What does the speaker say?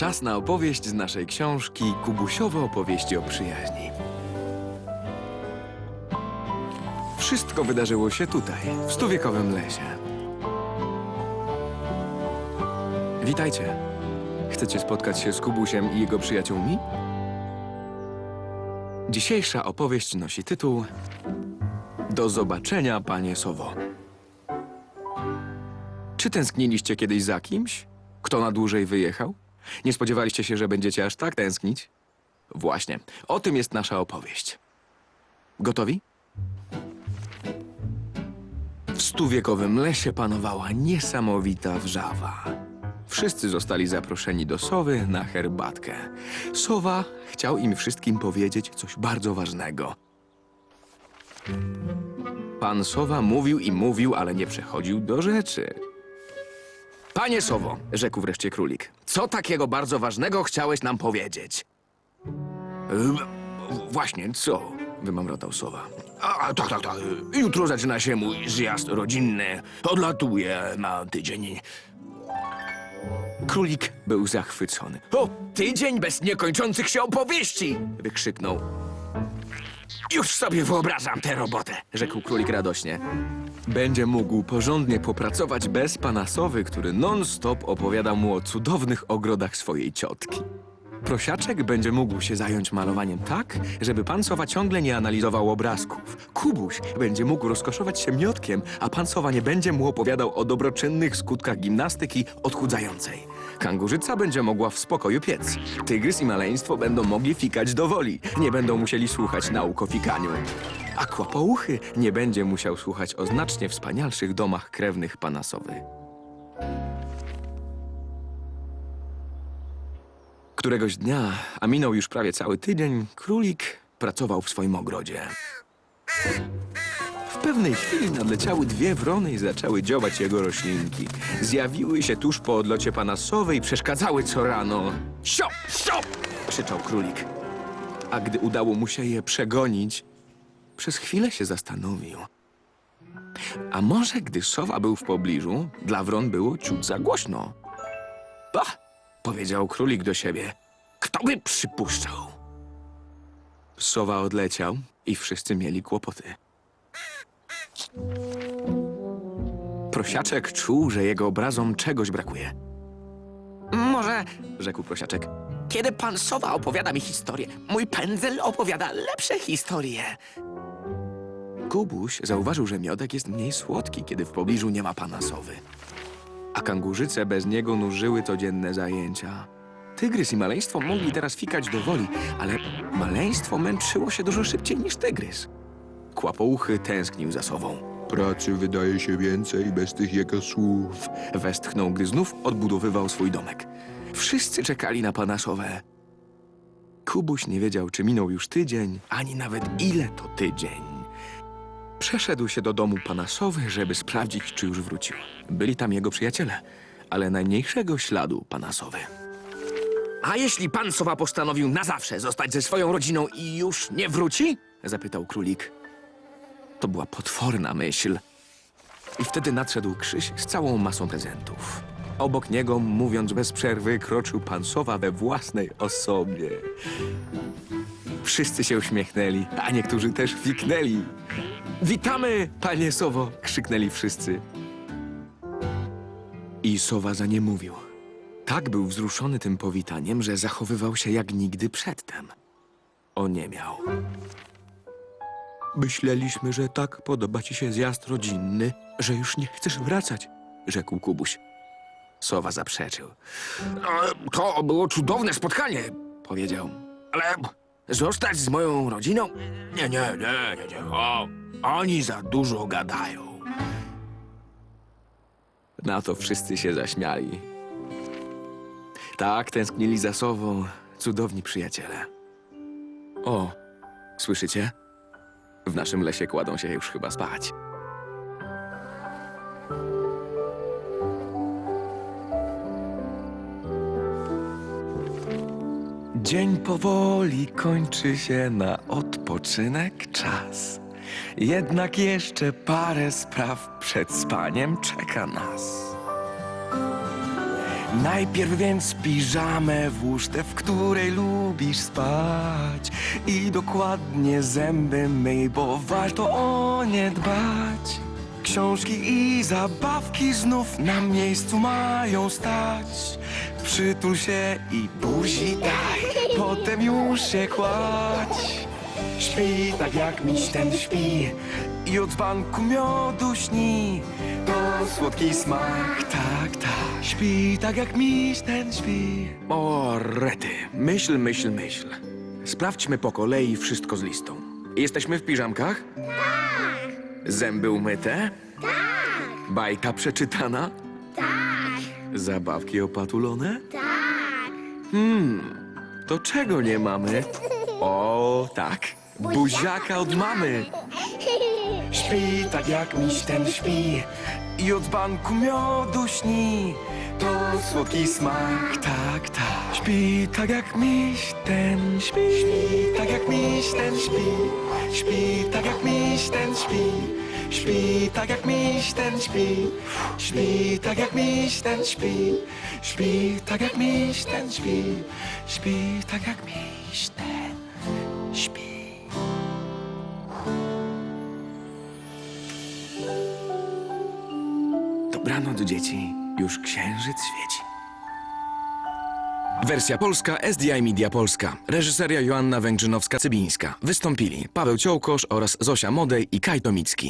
Czas na opowieść z naszej książki Kubusiowe opowieści o przyjaźni. Wszystko wydarzyło się tutaj, w stuwiekowym lesie. Witajcie. Chcecie spotkać się z Kubusiem i jego przyjaciółmi? Dzisiejsza opowieść nosi tytuł Do zobaczenia, panie Sowo. Czy tęskniliście kiedyś za kimś? Kto na dłużej wyjechał? Nie spodziewaliście się, że będziecie aż tak tęsknić? Właśnie, o tym jest nasza opowieść. Gotowi? W stuwiekowym lesie panowała niesamowita wrzawa. Wszyscy zostali zaproszeni do sowy na herbatkę. Sowa chciał im wszystkim powiedzieć coś bardzo ważnego. Pan Sowa mówił i mówił, ale nie przechodził do rzeczy. Panie Sowo, rzekł wreszcie królik, co takiego bardzo ważnego chciałeś nam powiedzieć? "Ym, Właśnie, co? Wymamrotał Sowa. A, tak, tak, tak. Jutro zaczyna się mój zjazd rodzinny. Odlatuję na tydzień. Królik był zachwycony. O, tydzień bez niekończących się opowieści! Wykrzyknął. Już sobie wyobrażam tę robotę, rzekł królik radośnie. Będzie mógł porządnie popracować bez pana Sowy, który non-stop opowiada mu o cudownych ogrodach swojej ciotki. Prosiaczek będzie mógł się zająć malowaniem tak, żeby pan Sowa ciągle nie analizował obrazków. Kubuś będzie mógł rozkoszować się miotkiem, a pan Sowa nie będzie mu opowiadał o dobroczynnych skutkach gimnastyki odchudzającej. Kangurzyca będzie mogła w spokoju piec. Tygrys i maleństwo będą mogli fikać do woli. Nie będą musieli słuchać nauk o fikaniu. A kłopouchy nie będzie musiał słuchać o znacznie wspanialszych domach krewnych pana Sowy. Któregoś dnia, a minął już prawie cały tydzień, królik pracował w swoim ogrodzie. W pewnej chwili nadleciały dwie wrony i zaczęły dziobać jego roślinki. Zjawiły się tuż po odlocie pana sowy i przeszkadzały co rano. Siop, siop! krzyczał królik. A gdy udało mu się je przegonić, przez chwilę się zastanowił. A może gdy sowa był w pobliżu, dla wron było ciut za głośno. Bah! powiedział królik do siebie. Kto by przypuszczał? Sowa odleciał i wszyscy mieli kłopoty. Prosiaczek czuł, że jego obrazom czegoś brakuje. Może, rzekł prosiaczek, kiedy pan Sowa opowiada mi historię, mój pędzel opowiada lepsze historie. Kubuś zauważył, że miodek jest mniej słodki, kiedy w pobliżu nie ma pana Sowy. A kangurzyce bez niego nużyły codzienne zajęcia. Tygrys i maleństwo mogli teraz fikać do woli, ale maleństwo męczyło się dużo szybciej niż tygrys. Kłapouchy tęsknił za sobą. Pracy wydaje się więcej bez tych jego słów. Westchnął, gdy znów odbudowywał swój domek. Wszyscy czekali na pana Sowę. Kubuś nie wiedział, czy minął już tydzień, ani nawet ile to tydzień. Przeszedł się do domu pana Sowy, żeby sprawdzić, czy już wrócił. Byli tam jego przyjaciele, ale najmniejszego śladu pana Sowy. A jeśli pan Sowa postanowił na zawsze zostać ze swoją rodziną i już nie wróci? Zapytał królik. To była potworna myśl. I wtedy nadszedł Krzyś z całą masą prezentów. Obok niego, mówiąc bez przerwy, kroczył pan Sowa we własnej osobie. Wszyscy się uśmiechnęli, a niektórzy też fiknęli. Witamy, panie Sowo! krzyknęli wszyscy. I Sowa za nie mówił. Tak był wzruszony tym powitaniem, że zachowywał się jak nigdy przedtem. Oniemiał. Myśleliśmy, że tak podoba ci się zjazd rodzinny, że już nie chcesz wracać, rzekł Kubuś. Sowa zaprzeczył. To było cudowne spotkanie, powiedział. Ale zostać z moją rodziną? Nie, nie, nie, nie, nie. O, oni za dużo gadają. Na to wszyscy się zaśmiali. Tak tęsknili za sobą cudowni przyjaciele. O, słyszycie? W naszym lesie kładą się już chyba spać. Dzień powoli kończy się na odpoczynek czas. Jednak jeszcze parę spraw przed spaniem czeka nas. Najpierw więc piżamę włóż tę, w której lubisz spać I dokładnie zęby myj, bo warto o nie dbać Książki i zabawki znów na miejscu mają stać Przytul się i buzi daj, potem już się kładź Śpi tak jak miś ten śpi i od dzbanku miodu śni To słodki smak, tak, tak Śpi tak jak miś ten śpi O, rety. Myśl, myśl, myśl. Sprawdźmy po kolei wszystko z listą. Jesteśmy w piżamkach? Tak. Zęby umyte? Tak. Bajka przeczytana? Zabawki opatulone? Tak. Hmm, to czego nie mamy? O, tak. Buziaka od mamy. Śpi tak jak miś ten śpi i od dzbanku miodu śni To słodki smak, tak, tak Śpi tak jak miś ten śpi Śpi tak jak miś ten śpi Śpi tak jak miś ten śpi Śpi tak jak miś ten śpi Śpi tak jak miś ten śpi Śpi tak jak miś ten śpi Śpi tak jak miś ten śpi Dobranoc, dzieci. Już księżyc świeci. Wersja polska SDI Media Polska. Reżyseria Joanna Węgrzynowska-Cybińska. Wystąpili Paweł Ciołkosz oraz Zosia Modej i Kaj Tomicki.